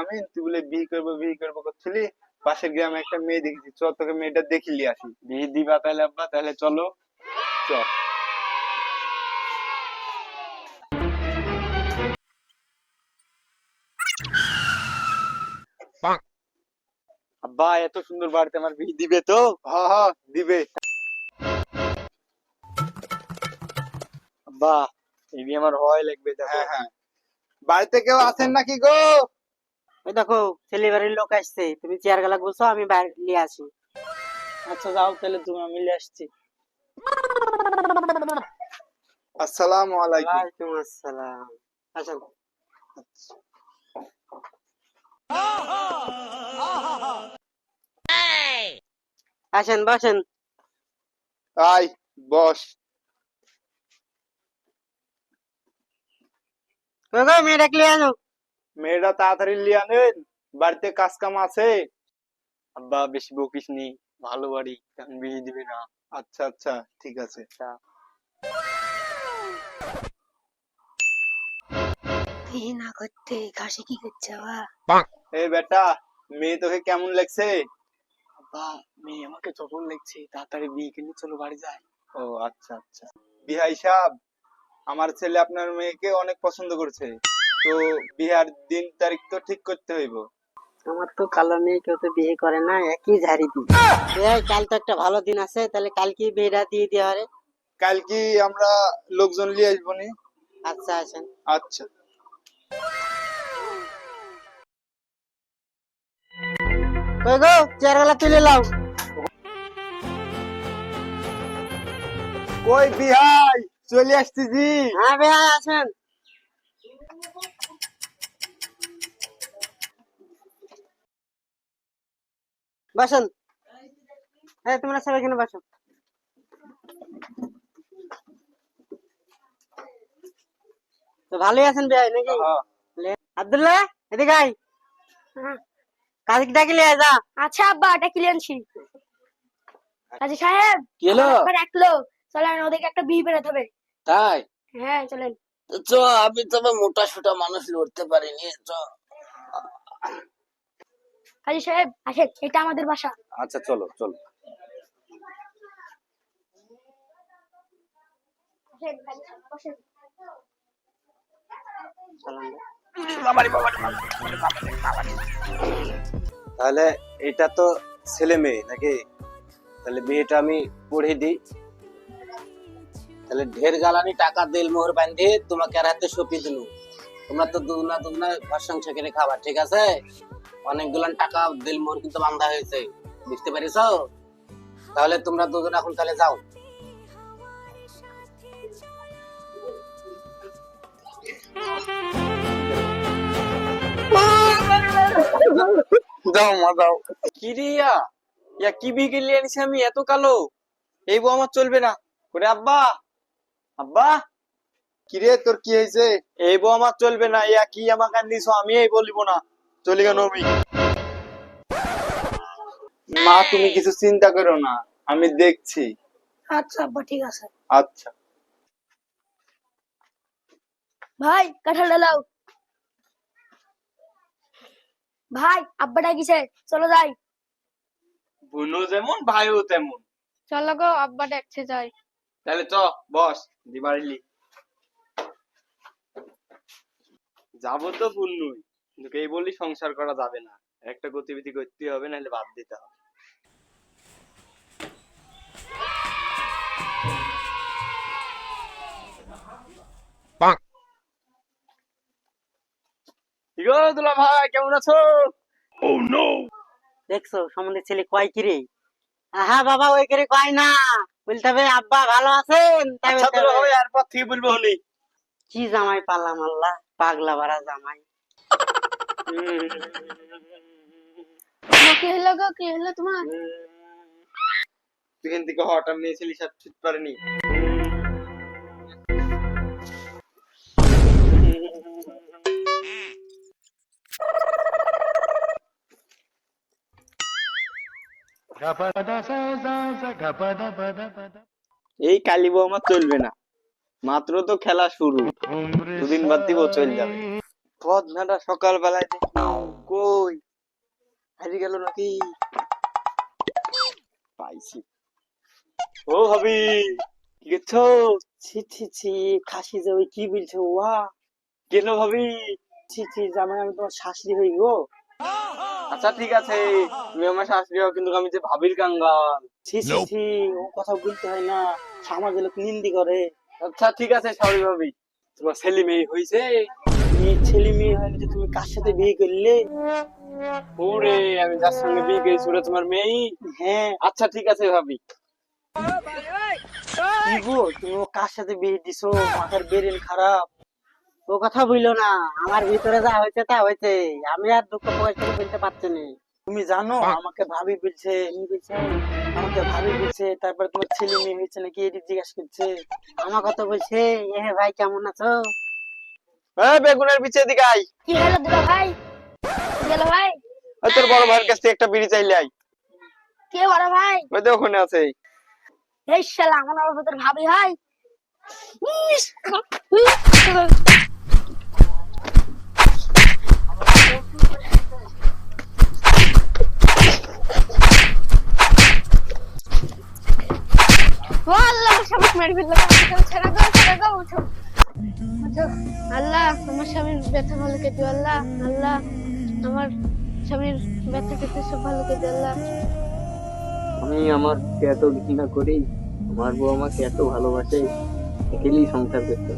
আমি? তুই বলে বিয়ে করব বিয়ে করব করছিলি? পাশের গ্রামে একটা মেয়ে দেখেছি। তোকে মেয়েটা আসি। বিয়ে দিবা তাহলে আব্বা, তাহলে চলো। আব্বা, এত সুন্দর বাড়িতে আমার বিয়ে দিবে তো? হ হ, দিবে। আব্বা এই আমার হয় লাগবে দেখো হ্যাঁ হ্যাঁ। বাড়িতে কেউ আছেন নাকি গো? ওই দেখো ছেলে বাড়ির লোক আসছে। তুমি চেয়ার গেলা বলছো আমি বাইরে নিয়ে আসি। আচ্ছা যাও তাহলে তুমি মিলে আসছি। আসসালামু আলাইকুম। ওয়ালাইকুম আসসালাম। আসেন আসেন বসেন। আয় বস। আনো? মেয়েটা তাড়াতাড়ি লিয়া নেন বাড়িতে কাজ কাম আছে? আব্বা বেশি বকিস নি ভালো বাড়ি এখন বিয়ে দিবে না। আচ্ছা আচ্ছা ঠিক আছে। বিয়ে না করতে ঘাসে কি করছে বাবা? এই বেটা মেয়ে তোকে কেমন লাগছে? আব্বা মেয়ে আমাকে যখন লাগছে তাড়াতাড়ি বিয়ে কিনে চলো বাড়ি যায়। ও আচ্ছা আচ্ছা। বিহাই সাহেব আমার ছেলে আপনার মেয়েকে অনেক পছন্দ করছে। তো বিহার দিন তারিখ তো ঠিক করতে হইব। আমার তো কালো মেয়ে কেউ তো বিয়ে করে না একই ঝাড়ি দি এই কাল তো একটা ভালো দিন আছে তাহলে কালকে বিয়েটা দিয়ে দেওয়া হবে। কাল কি আমরা লোকজন নিয়ে আসব নি। আচ্ছা আসেন আচ্ছা। কই গো তুলে লাও কই বিহাই? চলে আসতেছি। হ্যাঁ ভাই আসেন। বসেন। এই তোমরা সবাই এখানে বসো। তো ভালোই আছেন ভাই নাকি? হ্যাঁ। আব্দুল্লাহ এদিকে আয়। কাজকে ডাকিলে আয় যা। আচ্ছা আব্বা এটা কিনে আনছি? আচ্ছা। সাহেব কি হলো? আমার রাখল চলেন ওদেরকে একটা বিয়ে বেরোতে হবে। তাই? হ্যাঁ চলেন। চ আমি তবে মোটা সোটা মানুষ লড়তে পারিনি চ কাজী সাহেব আসেন এটা আমাদের বাসা। আচ্ছা চলো চলো। তাহলে এটা তো ছেলে মেয়ে নাকি? তাহলে বিয়েটা আমি পড়ে দিই। তাহলে ঢের গালানি টাকা দিল মোহর বান্ধে তোমাকে আর হাতে সপি দিলু। তোমরা তো দুগুনা দুগুনা ঘর সংসার করে খাবার ঠিক আছে? অনেকগুলান টাকা দিল মোহর কিন্তু বান্ধা হয়েছে বুঝতে পারিস তাহলে তোমরা দুজন এখন তাহলে যাও। দাও মা দাও কি রে ইয়া কি বিয়ে গেলি আনিছি আমি? এত কালো। এই বউ আমার চলবে না। করে আব্বা আব্বা? কিরে তোর কি হয়েছে? এই বউ আমার চলবে না ইয়া কি আমাকে আমি এই বলিব না। চলে গেল আমি মা তুমি কিছু চিন্তা করো না আমি দেখছি। আচ্ছা আব্বা ঠিক আছে। আচ্ছা। ভাই কাঁঠাল ডালাও ভাই আব্বা ডাকিছে চলো যাই। বুনো যেমন ভাইও তেমন। চলো গো আব্বা ডাকছে যাই। তাহলে চ বস দিবারিলি যাব তো পুণ্যই কিন্তু এই বলি সংসার করা যাবে না। একটা গতিবিধি করতে হবে নাহলে বাদ দিতে হবে। দুলা ভাই কেমন আছো? দেখছ সম্বন্ধে ছেলে কয় কি রে আহা বাবা ওই করে কয় না? বলতে হবে আব্বা ভালো আছেন? আচ্ছা থেকে বলব হলি। কি জামাই পাল্লা মাল্লা পাগলা ভাড়া জামাই। কি হলো গো কি হলো তোমার? তুই থেকে হঠাৎ নিয়েছিলি সব ঠিক পারেনি। এই কালী আমার চলবে না। মাত্র তো খেলা শুরু। দুদিন বাদ দিব, চলে যাবে। বদনাটা সকালবেলায় দেখি। কই? হারিয়ে গেল নাকি? পাইছি। ও কি করছ? ছি ছি ছি, খাসি যে ওই কি বলছো? ওয়া। কেন ভাবি? ছি ছি, জামাই আমি তোমার শাশুড়ি হই গো। আচ্ছা ঠিক আছে। তুমি আমার শাশুড়ি হও কিন্তু আমি যে ভাবির কাঙ্গাল। ছি ছি ছি ও কথা বলতে হয় না। সমাজে লোক নিন্দি করে। আচ্ছা ঠিক আছে সরি ভাবি। তোমার ছেলে মেয়ে হয়েছে। মেয়ে ছেলে মেয়ে হয়নি যে তুমি কার সাথে বিয়ে করলে? ওরে আমি যার সঙ্গে বিয়ে করেছি ওটা তোমার মেয়ে? হ্যাঁ। আচ্ছা ঠিক আছে ভাবি। কি গো তুমি ও কার সাথে বিয়ে দিছো? মাথার বেরেন খারাপ। ও কথা বলল না। আমার ভিতরে যা হয়েছে তা হয়েছে। আমি আর দুঃখ প্রকাশ করে বলতে পারছি না। তুমি জানো আমাকে ভাবি বলছে ই বলছে আমাকে ভাবি বলছে তারপর তোমার ছেলে মেয়ে হয়েছে নাকি এটি জিজ্ঞাসা করছে। আমার কথা বলছে এ হে ভাই কেমন আছো? এই বেগুনের বিচে দিকে আই কি হলো দুলা ভাই? গেল ভাই? ওই তোর বড় ভাইয়ের কাছ থেকে একটা বিড়ি চাইলে আই কে বড় ভাই? ওই তো ওখানে আছে। এই শালা আমার ভাবি হয় ইস, ও আল্লাহ আমার স্বামী মেরে ফেলল ছেড়ে দাও ছেড়ে দাও, উঠো। আল্লাহ, আমার স্বামীর ব্যথা ভালো কেটে, আল্লাহ আল্লাহ, আমার স্বামীর ব্যথা কেটে, সব ভালো কেটে, আল্লাহ। আমি আমার এত ঘৃণা করি? আমার বউ আমাকে এত ভালোবাসে একেলেই সংসার করতে।